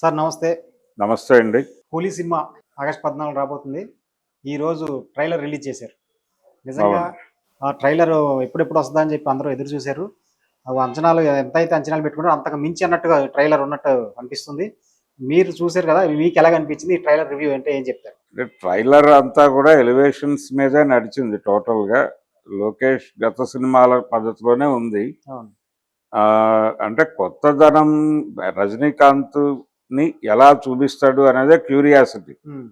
Sir నమస్తే. నమస్తే అండి. కూలీ సినిమా ఆగస్ట్ పద్నాలుగు రాబోతుంది. ఈ రోజు ట్రైలర్ రిలీజ్ చేశారు. నిజంగా. ఆ ట్రైలర్ ఎప్పుడెప్పుడు వస్తుందా అని చెప్పి అందరూ ఎదురు చూశారు. అంచనాలు ఎంత అయితే అంచనాలు పెట్టుకుంటారో అంతకు మించి అన్నట్టుగా ట్రైలర్ ఉన్నట్టు అనిపిస్తుంది. మీరు చూశారు కదా మీకు ఎలాగ అనిపించింది ఈ ట్రైలర్ రివ్యూ అంటే ఏం చెప్తారు? ట్రైలర్ అంతా కూడా ఎలివేషన్స్ మీదే నడిచింది టోటల్గా లోకేష్ గత సినిమాల పద్ధతిలోనే ఉంది. అంటే కొత్తదనం రజనీకాంత్ ని ఎలా చూపిస్తాడు అనేదే క్యూరియాసిటీ. ఉమ్,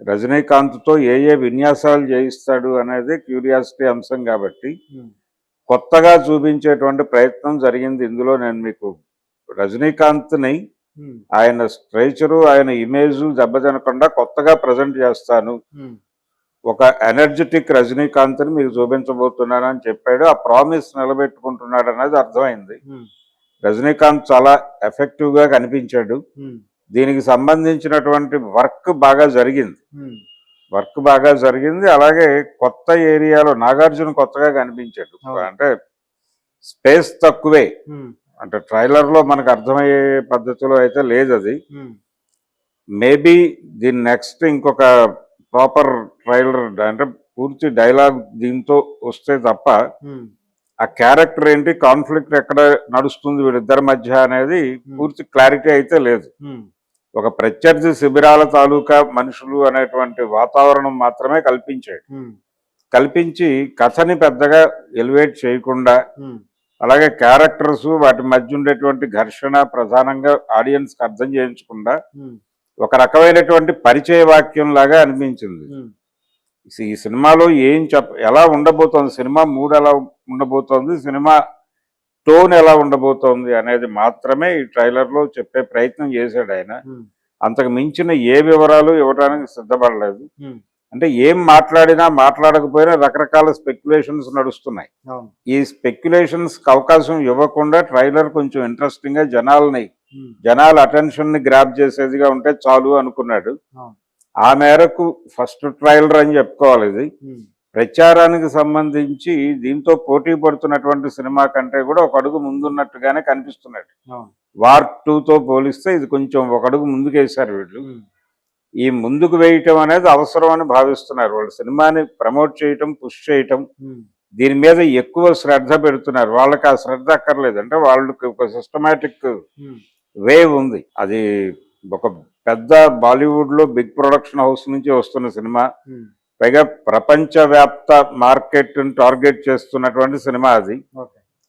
రజనీకాంత్తో ఏ ఏ విన్యాసాలు చేయిస్తాడు అనేది క్యూరియాసిటీ అంశం కాబట్టి కొత్తగా చూపించేటువంటి ప్రయత్నం జరిగింది ఇందులో నేను మీకు రజనీకాంత్ని ఉమ్, ఆయన స్ట్రైచరు ఆయన ఇమేజ్ దెబ్బతినకుండా కొత్తగా ప్రజెంట్ చేస్తాను. ఒక ఎనర్జెటిక్ రజనీకాంత్ని మీకు చూపించబోతున్నాను అని చెప్పాడు. ఆ ప్రామిస్ నిలబెట్టుకుంటున్నాడు అనేది అర్థమైంది రజనీకాంత్ చాలా ఎఫెక్టివ్గా కనిపించాడు. ఉమ్, దీనికి సంబంధించినటువంటి వర్క్ బాగా జరిగింది. ఉమ్, వర్క్ బాగా జరిగింది. అలాగే కొత్త ఏరియాలో నాగార్జున కొత్తగా కనిపించాడు. అంటే స్పేస్ తక్కువే. ఉమ్, అంటే ట్రైలర్లో మనకు అర్థమయ్యే పద్ధతిలో అయితే లేదు అది. మేబీ దీని నెక్స్ట్ ఇంకొక ప్రాపర్ ట్రైలర్ అంటే పూర్తి డైలాగ్ దీంతో వస్తే తప్ప ఆ క్యారెక్టర్ ఏంటి కాన్ఫ్లిక్ట్ ఎక్కడ నడుస్తుంది వీళ్ళిద్దరి మధ్య అనేది పూర్తి క్లారిటీ అయితే లేదు. ఉమ్, ఒక ప్రత్యర్థి శిబిరాల తాలూకా మనుషులు అనేటువంటి వాతావరణం మాత్రమే కల్పించాడు. ఉమ్, కల్పించి కథని పెద్దగా ఎలివేట్ చేయకుండా అలాగే క్యారెక్టర్స్ వాటి మధ్య ఉండేటువంటి ఘర్షణ ప్రధానంగా ఆడియన్స్కి అర్థం చేయించకుండా ఒక రకమైనటువంటి పరిచయ వాక్యం లాగా అనిపించింది. ఈ సినిమాలో ఏం చెప్ప ఎలా ఉండబోతోంది సినిమా మూడ్ ఎలా ఉండబోతోంది సినిమా టోన్ ఎలా ఉండబోతోంది అనేది మాత్రమే ఈ ట్రైలర్లో చెప్పే ప్రయత్నం చేశాడు ఆయన. అంతకు మించిన ఏ వివరాలు ఇవ్వడానికి సిద్ధపడలేదు. అంటే ఏం మాట్లాడినా మాట్లాడకపోయినా రకరకాల స్పెక్యులేషన్స్ నడుస్తున్నాయి. ఈ స్పెక్యులేషన్స్ అవకాశం ఇవ్వకుండా ట్రైలర్ కొంచెం ఇంట్రెస్టింగ్గా జనాల్ని జనాల అటెన్షన్ని గ్రాప్ చేసేదిగా ఉంటే చాలు అనుకున్నాడు. ఆ మేరకు ఫస్ట్ ట్రైలర్ అని చెప్పుకోవాలి ఇది. ఉమ్, ప్రచారానికి సంబంధించి దీంతో పోటీ పడుతున్నటువంటి సినిమా కంటే కూడా ఒక అడుగు ముందున్నట్టుగానే కనిపిస్తున్నాడు. వార్ టూతో పోలిస్తే ఇది కొంచెం ఒక అడుగు ముందుకేశారు వీళ్ళు. ఉమ్, ఈ ముందుకు వేయటం అనేది అవసరం అని భావిస్తున్నారు. వాళ్ళు సినిమాని ప్రమోట్ చేయటం పుష్ చేయటం ఉమ్, దీని మీద ఎక్కువ శ్రద్ధ పెడుతున్నారు. వాళ్ళకి ఆ శ్రద్ధ అక్కర్లేదు. అంటే వాళ్ళకి ఒక సిస్టమేటిక్ వేవ్ ఉంది. అది ఒక పెద్ద బాలీవుడ్లో బిగ్ ప్రొడక్షన్ హౌస్ నుంచి వస్తున్న సినిమా. పైగా ప్రపంచవ్యాప్త మార్కెట్ టార్గెట్ చేస్తున్నటువంటి సినిమా అది.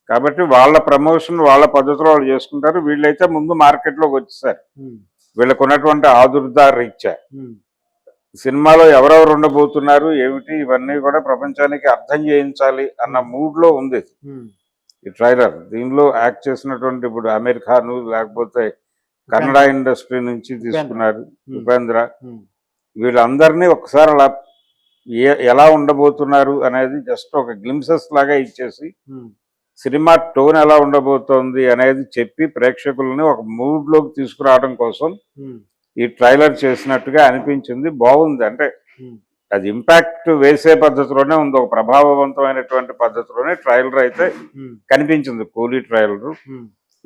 కాబట్టి వాళ్ళ ప్రమోషన్ వాళ్ళ పద్ధతిలో వాళ్ళు చేసుకుంటారు. వీళ్ళైతే ముందు మార్కెట్లోకి వచ్చేసారు. వీళ్ళకు ఉన్నటువంటి ఆదుర్ద రీత్యా. ఉమ్, సినిమాలో ఎవరెవరు ఉండబోతున్నారు ఏమిటి ఇవన్నీ కూడా ప్రపంచానికి అర్థం చేయించాలి అన్న మూడ్లో ఉంది. ఈ ట్రైలర్ దీనిలో యాక్ట్ చేసినటువంటి ఇప్పుడు అమీర్ ఖాన్ లేకపోతే కన్నడ ఇండస్ట్రీ నుంచి తీసుకున్నారు ఉపేంద్ర. వీళ్ళందరినీ ఒకసారి అలా ఎలా ఉండబోతున్నారు అనేది జస్ట్ ఒక గ్లిమ్సెస్ లాగా ఇచ్చేసి సినిమా టోన్ ఎలా ఉండబోతోంది అనేది చెప్పి ప్రేక్షకులని ఒక మూడ్లోకి తీసుకురావడం కోసం ఈ ట్రైలర్ చేసినట్టుగా అనిపించింది. బాగుంది. అంటే అది ఇంపాక్ట్ వేసే పద్ధతిలోనే ఉంది. ఒక ప్రభావవంతమైనటువంటి పద్ధతిలోనే ట్రైలర్ అయితే కనిపించింది. కూలీ ట్రైలర్.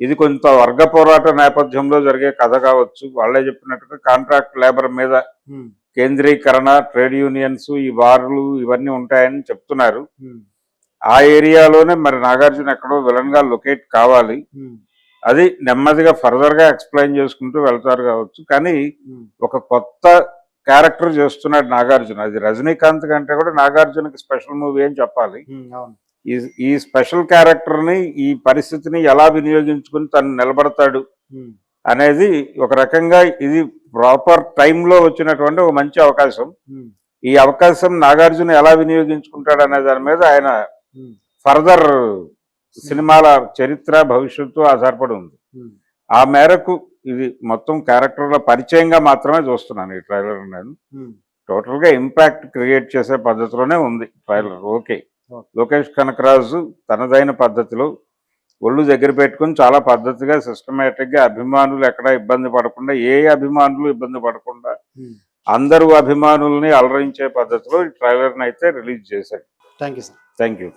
ఇది కొంత వర్గ పోరాట నేపథ్యంలో జరిగే కథ కావచ్చు. వాళ్ళే చెప్పినట్టుగా కాంట్రాక్ట్ లేబర్ మీద కేంద్రీకరణ ట్రేడ్ యూనియన్స్ ఈ వార్లు ఇవన్నీ ఉంటాయని చెప్తున్నారు. ఆ ఏరియాలోనే మరి నాగార్జున ఎక్కడో విలన్గా లొకేట్ కావాలి. అది నెమ్మదిగా ఫర్దర్గా ఎక్స్ప్లెయిన్ చేసుకుంటూ వెళ్తారు కావచ్చు. కానీ ఒక కొత్త క్యారెక్టర్ చేస్తున్నాడు నాగార్జున. అది రజనీకాంత్ కంటే కూడా నాగార్జునకి స్పెషల్ మూవీ అని చెప్పాలి. ఈ ఈ స్పెషల్ క్యారెక్టర్ని ఈ పరిస్థితిని ఎలా వినియోగించుకుని తను నిలబడతాడు ఉమ్, అనేది ఒక రకంగా ఇది ప్రాపర్ టైంలో వచ్చినటువంటి ఒక మంచి అవకాశం. ఉమ్, ఈ అవకాశం నాగార్జున ఎలా వినియోగించుకుంటాడు అనే దాని మీద ఆయన ఉమ్, ఫర్దర్ సినిమాల చరిత్ర భవిష్యత్తు ఆధారపడి ఉంది. ఆ మేరకు ఇది మొత్తం క్యారెక్టర్ల పరిచయంగా మాత్రమే చూస్తున్నాను ఈ ట్రైలర్ నేను. ఉమ్, టోటల్గా ఇంపాక్ట్ క్రియేట్ చేసే పద్ధతిలోనే ఉంది ట్రైలర్. ఓకే. లోకేష్ కనకరాజు తనదైన పద్ధతిలో ఒళ్ళు దగ్గర పెట్టుకుని చాలా పద్ధతిగా సిస్టమేటిక్గా అభిమానులు ఎక్కడ ఇబ్బంది పడకుండా ఏ అభిమానులు ఇబ్బంది పడకుండా ఉమ్. అందరూ అభిమానుల్ని అలరించే పద్ధతిలో ఈ ట్రైలర్ని అయితే రిలీజ్ చేశాడు. Thank you sir thank you